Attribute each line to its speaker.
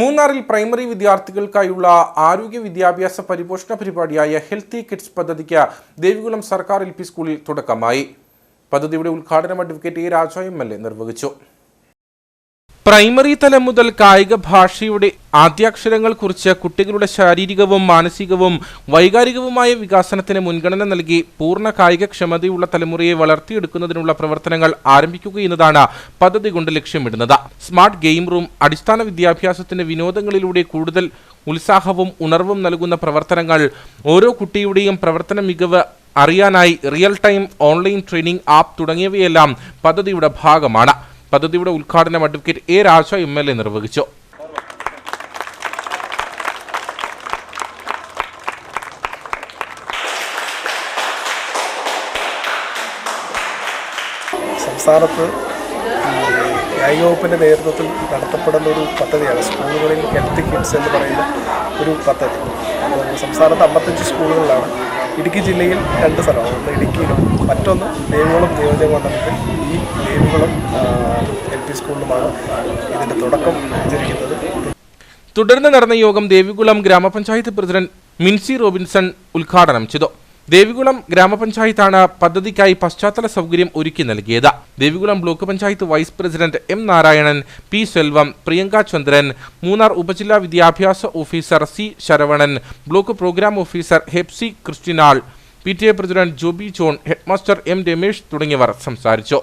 Speaker 1: മൂന്നാറിൽ പ്രൈമറി വിദ്യാർത്ഥികൾക്കായുള്ള ആരോഗ്യ വിദ്യാഭ്യാസ പരിപോഷണ പരിപാടിയായ ഹെൽത്തി കിഡ്സ് പദ്ധതിക്ക് ദേവികുളം സർക്കാർ എൽ പി സ്കൂളിൽ തുടക്കമായി. പദ്ധതിയുടെ ഉദ്ഘാടനം advocate A Raja M L A നിർവഹിച്ചു. പ്രൈമറി തലം മുതൽ കായിക ഭാഷയുടെ ആദ്യാക്ഷരങ്ങൾ കുറിച്ച് കുട്ടികളുടെ ശാരീരികവും മാനസികവും വൈകാരികവുമായ വികാസനത്തിന് മുൻഗണന നൽകി പൂർണ കായികക്ഷമതയുള്ള തലമുറയെ വളർത്തിയെടുക്കുന്നതിനുള്ള പ്രവർത്തനങ്ങൾ ആരംഭിക്കുക എന്നതാണ് പദ്ധതി കൊണ്ട് ലക്ഷ്യമിടുന്നത്. സ്മാർട്ട് ഗെയിം റൂം അടിസ്ഥാന വിദ്യാഭ്യാസത്തിന് വിനോദങ്ങളിലൂടെ കൂടുതൽ ഉത്സാഹവും ഉണർവും നൽകുന്ന പ്രവർത്തനങ്ങൾ ഓരോ കുട്ടിയുടെയും പ്രവർത്തന മികവ് അറിയാനായി real time online training app തുടങ്ങിയവയെല്ലാം പദ്ധതിയുടെ ഭാഗമാണ്. പദ്ധതിയുടെ ഉദ്ഘാടനം advocate A Raja M L A നിർവഹിച്ചു.
Speaker 2: സംസ്ഥാനത്ത് കായിക വകുപ്പിന്റെ നേതൃത്വത്തിൽ നടത്തപ്പെടുന്ന ഒരു പദ്ധതിയാണ്. സ്കൂളുകളിൽ ഹെൽത്ത് കിഡ്സ് എന്ന് പറയുന്ന ഒരു പദ്ധതി. സംസ്ഥാനത്ത് അമ്പത്തഞ്ച് സ്കൂളുകളിലാണ്. ഇടുക്കി ജില്ലയിൽ രണ്ട് സ്ഥലമാണ് ഒന്ന് ഇടുക്കിയിലും മറ്റൊന്ന് ദേവികുളം നിയോജക മണ്ഡലത്തിൽ ഈ ദേവികുളം സ്കൂളിലുമാണ് ഇതിന്റെ തുടക്കം ആചരിക്കുന്നത്.
Speaker 1: തുടർന്ന് നടന്ന യോഗം ദേവികുളം ഗ്രാമപഞ്ചായത്ത് പ്രസിഡന്റ് മിൻസി റോബിൻസൺ ഉദ്ഘാടനം ചെയ്തു. ദേവികുളം ഗ്രാമപഞ്ചായത്താണ് പദ്ധതിക്കായി പശ്ചാത്തല സൗകര്യം ഒരുക്കി നൽകിയത്. Devikulam block panchayat vice president M Narayanan P Selvam Priyanka Chandran Munnar ഉപജില്ലാ വിദ്യാഭ്യാസ officer C Saravanan block programme officer Hepsi Christinal P T A president Joby John headmaster M Ramesh തുടങ്ങിയവർ സംസാരിച്ചു.